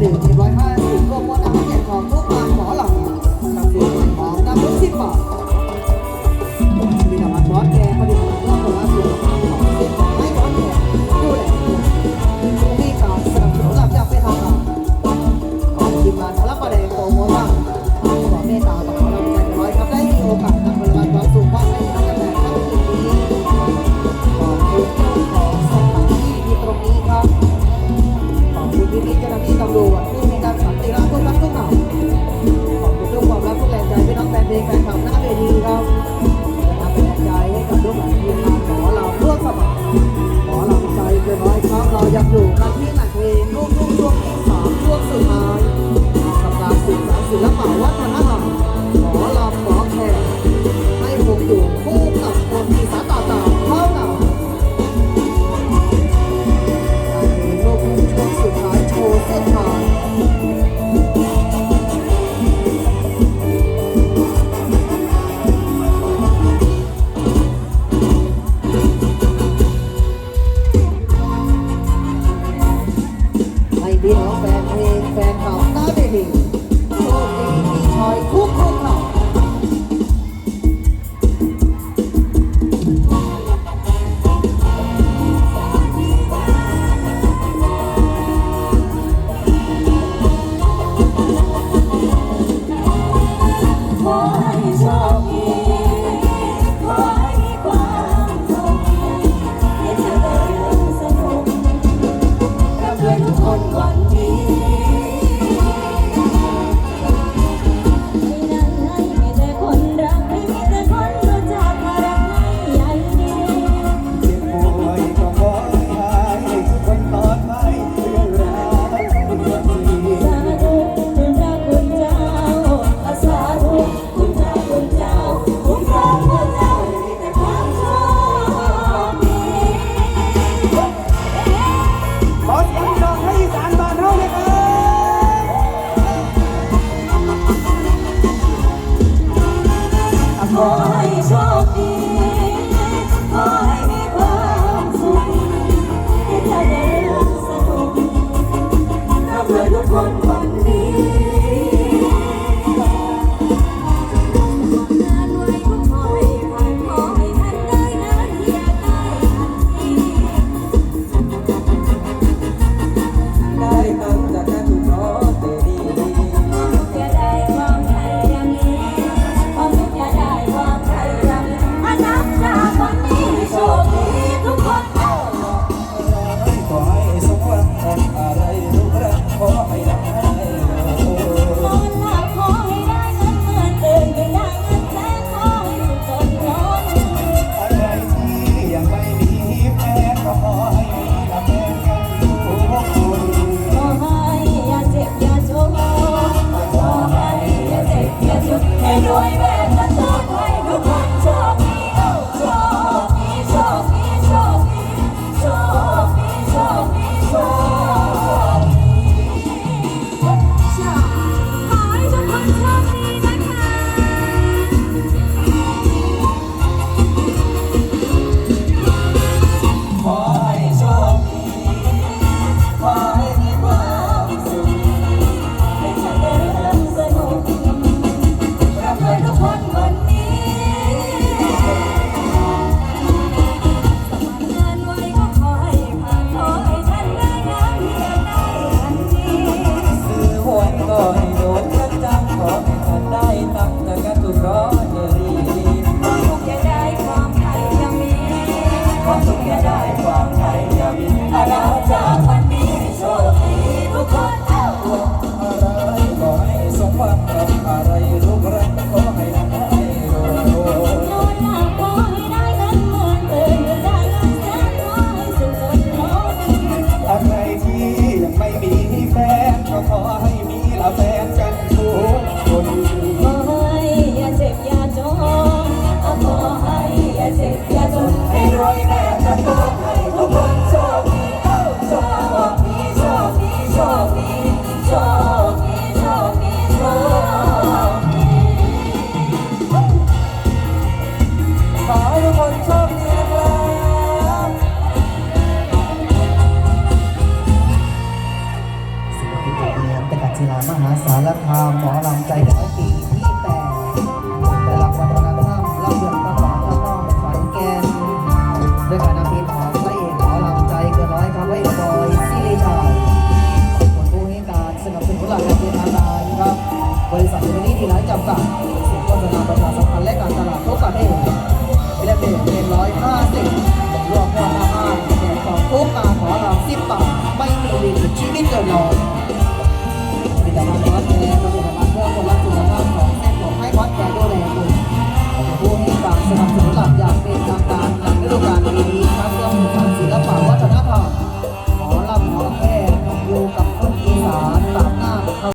ดื่ม1า อยู่กันที่หลักเรียนลูกทุ่งช่วงที่สองช่วงสุดท้ายกับกาห์สื่อสารศิลปะ ให้โชคดี ปีที่